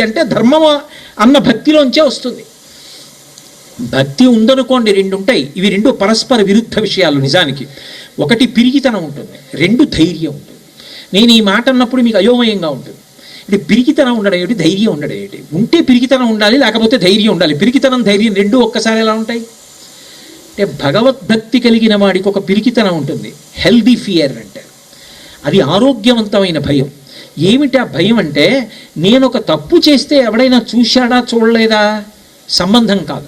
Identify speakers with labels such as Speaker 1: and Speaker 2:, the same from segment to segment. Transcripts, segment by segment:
Speaker 1: అంటే ధర్మమా అన్న భక్తిలోంచే వస్తుంది. భక్తి ఉందనుకోండి రెండు ఉంటాయి. ఇవి రెండు పరస్పర విరుద్ధ విషయాలు నిజానికి. ఒకటి పిరిగితనం ఉంటుంది. రెండు ధైర్యం ఉంటుంది. నేను ఈ మాట అన్నప్పుడు మీకు అయోమయంగా ఉంటుంది. ఇది పిరికితనం ఉండడం ఏమిటి? ధైర్యం ఉండడం ఏమిటి? ఉంటే పిరికితనం ఉండాలి లేకపోతే ధైర్యం ఉండాలి. పిరికితనం ధైర్యం రెండు ఒక్కసారి ఎలా ఉంటాయి? అంటే భగవద్భక్తి కలిగిన వాడికి ఒక పిరికితనం ఉంటుంది. హెల్దీ ఫియర్ అంటారు. అది ఆరోగ్యవంతమైన భయం. ఏమిటి ఆ భయం అంటే నేను ఒక తప్పు చేస్తే ఎవడైనా చూశాడా చూడలేదా? సంబంధం కాదు.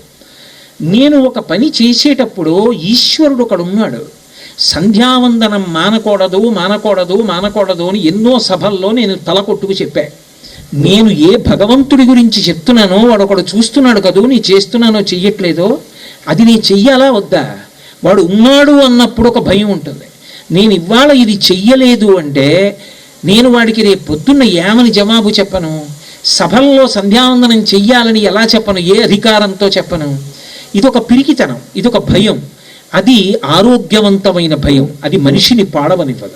Speaker 1: నేను ఒక పని చేసేటప్పుడు ఈశ్వరుడు ఒకడు ఉన్నాడు. సంధ్యావందనం మానకూడదు మానకూడదు మానకూడదు అని ఎన్నో సభల్లో నేను తల కొట్టుకు చెప్పా. నేను ఏ భగవంతుడి గురించి చెప్తున్నానో వాడు ఒకడు చూస్తున్నాడు కదూ నీ చేస్తున్నానో చెయ్యట్లేదో? అది నీ చెయ్యాలా వద్దా? వాడు ఉన్నాడు అన్నప్పుడు ఒక భయం ఉంటుంది. నేను ఇవాళ ఇది చెయ్యలేదు అంటే నేను వాడికి రేపు పొద్దున్న ఏమని జవాబు చెప్పను? సభల్లో సంధ్యావందనం చెయ్యాలని ఎలా చెప్పను? ఏ అధికారంతో చెప్పను? ఇదొక పిరికితనం ఇదొక భయం. అది ఆరోగ్యవంతమైన భయం. అది మనిషిని పాడవనివ్వదు.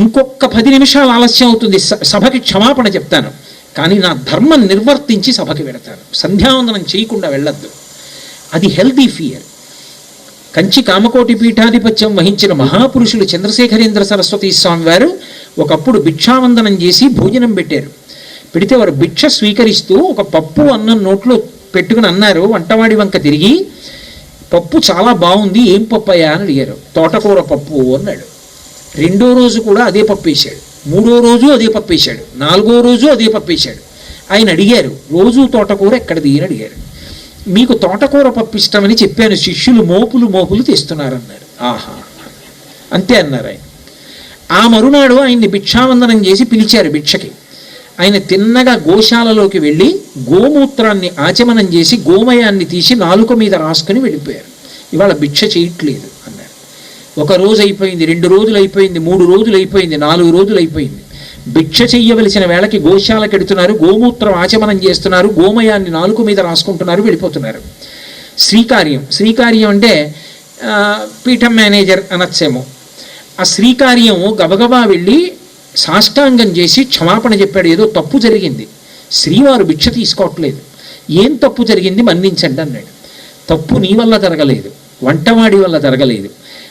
Speaker 1: ఇంకొక పది నిమిషాలు ఆలస్యం అవుతుంది. స- సభకి క్షమాపణ చెప్తాను. కానీ నా ధర్మం నిర్వర్తించి సభకి వెడతాను సంధ్యావందనం చేయకుండా వెళ్ళొద్దు. అది హెల్దీ ఫియర్ కంచి కామకోటి పీఠాధిపత్యం వహించిన మహాపురుషులు చంద్రశేఖరేంద్ర సరస్వతి స్వామి వారు ఒకప్పుడు భిక్షావందనం చేసి భోజనం పెట్టారు. పెడితే వారు భిక్ష స్వీకరిస్తూ ఒక పప్పు అన్నం నోట్లో పెట్టుకుని అన్నారు. వంటవాడి వంక తిరిగి పప్పు చాలా బాగుంది ఏం పప్పు అయ్యా అని అడిగారు. తోటకూర పప్పు అన్నాడు. రెండో రోజు కూడా అదే పప్పు వేశాడు. మూడో రోజు అదే పప్పు వేశాడు. నాలుగో రోజు అదే పప్పు వేశాడు. ఆయన అడిగారు రోజు తోటకూర ఎక్కడిది? అని అడిగారు. మీకు తోటకూర పప్పు ఇష్టమని చెప్పాను. శిష్యులు మోపులు మోపులు తెస్తున్నారన్నారు ఆహా. అంతే అన్నారు ఆయన. ఆ మరునాడు ఆయన్ని భిక్షావందనం చేసి పిలిచారు భిక్షకి. ఆయన తిన్నగా గోశాలలోకి వెళ్ళి గోమూత్రాన్ని ఆచమనం చేసి గోమయాన్ని తీసి నాలుక మీద రాసుకుని వెళ్ళిపోయారు. ఇవాళ భిక్ష చేయట్లేదు అన్నారు. ఒక రోజు అయిపోయింది రెండు రోజులు అయిపోయింది మూడు రోజులు అయిపోయింది నాలుగు రోజులు అయిపోయింది. భిక్ష చెయ్యవలసిన వేళకి గోశాలకెడుతున్నారు గోమూత్రం ఆచమనం చేస్తున్నారు గోమయాన్ని నాలుగు మీద రాసుకుంటున్నారు వెళ్ళిపోతున్నారు. శ్రీకార్యం. శ్రీకార్యం అంటే పీఠం మేనేజర్ అనొచ్చేమో. ఆ శ్రీకార్యం గబగబా వెళ్ళి సాష్టాంగం చేసి క్షమాపణ చెప్పాడు. ఏదో తప్పు జరిగింది. శ్రీవారు భిక్ష తీసుకోవట్లేదు. ఏం తప్పు జరిగింది మన్నించండి అన్నాడు. తప్పు నీ వల్ల జరగలేదు. వంటవాడి వల్ల జరగలేదు.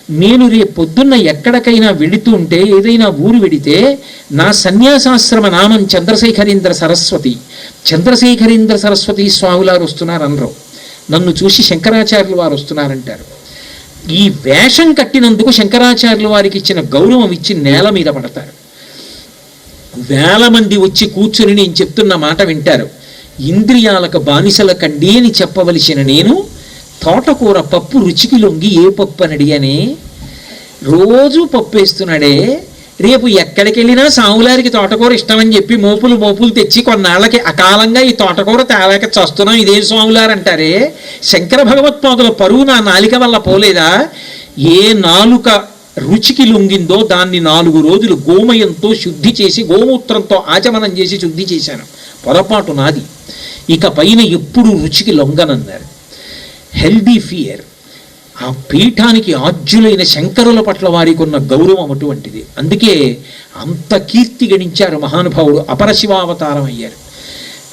Speaker 1: నేను రేపు పొద్దున్న ఎక్కడికైనా వెళుతూ ఉంటే ఏదైనా ఊరు వెడితే నా సన్యాసాశ్రమ నామం చంద్రశేఖరేంద్ర సరస్వతి. చంద్రశేఖరేంద్ర సరస్వతి స్వాములారు వస్తున్నారు అనరు నన్ను చూసి శంకరాచార్యులు వారు వస్తున్నారంటారు. ఈ వేషం కట్టినందుకు శంకరాచార్యులు వారికి ఇచ్చిన గౌరవం ఇచ్చి నేల మీద పడతారు. వేల మంది వచ్చి కూర్చుని నేను చెప్తున్న మాట వింటారు. ఇంద్రియాలకు బానిసల కండి అని చెప్పవలసిన నేను తోటకూర పప్పు రుచికి లొంగి ఏ పప్పు అని అడిగానే? రోజు పప్పు వేస్తున్నాడే రేపు ఎక్కడికి వెళ్ళినా సాములారికి తోటకూర ఇష్టమని చెప్పి మోపులు మోపులు తెచ్చి కొన్నాళ్ళకి అకాలంగా ఈ తోటకూర తేలేక చస్తున్నాం. ఇదేం స్వాములారు అంటారే. శంకర భగవత్పాదుల పరువు నా నాలిక వల్ల పోలేదా? ఏ నాలుక రుచికి లొంగిందో దాన్ని నాలుగు రోజులు గోమయంతో శుద్ధి చేసి గోమూత్రంతో ఆచమనం చేసి శుద్ధి చేశాను. పొరపాటు నాది. ఇక పైన ఎప్పుడు రుచికి లొంగనన్నారు. Healthy fear. ఆ పీఠానికి ఆజ్యులైన శంకరుల పట్ల వారికి ఉన్న గౌరవం అటువంటిది. అందుకే అంత కీర్తి గణించారు మహానుభావుడు అపరశివావతారం అయ్యారు.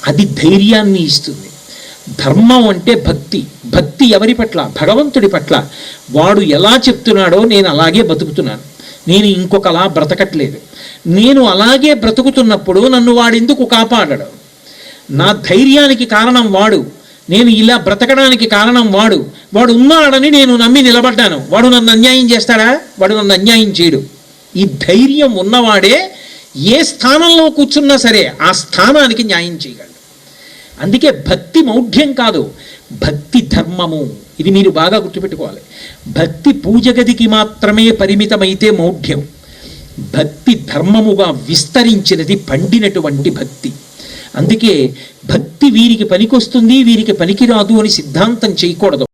Speaker 1: అది ధైర్యాన్ని ఇస్తుంది. ధర్మం అంటే భక్తి. భక్తి ఎవరి పట్ల? భగవంతుడి పట్ల. వాడు ఎలా చెప్తున్నాడో నేను అలాగే బతుకుతున్నాను. నేను ఇంకొకలా బ్రతకట్లేదు. నేను అలాగే బ్రతుకుతున్నప్పుడు నన్ను వాడెందుకు కాపాడడం? నా ధైర్యానికి కారణం వాడు. నేను ఇలా బ్రతకడానికి కారణం వాడు. వాడు ఉన్నాడని నేను నమ్మి నిలబడ్డాను. వాడు నన్ను అన్యాయం చేస్తాడా? వాడు నన్ను అన్యాయం చేయడు. ఈ ధైర్యం ఉన్నవాడే ఏ స్థానంలో కూర్చున్నా సరే ఆ స్థానానికి న్యాయం చేయగలడు. అందుకే భక్తి మౌఢ్యం కాదు భక్తి ధర్మము. ఇది మీరు బాగా గుర్తుపెట్టుకోవాలి. భక్తి పూజ గదికి మాత్రమే పరిమితమైతే మౌఢ్యం. భక్తి ధర్మముగా విస్తరించినది పండినటువంటి భక్తి. అందుకే భక్తి వీరికి పనికొస్తుంది వీరికి పనికిరాదు అని సిద్ధాంతం చేయకూడదు.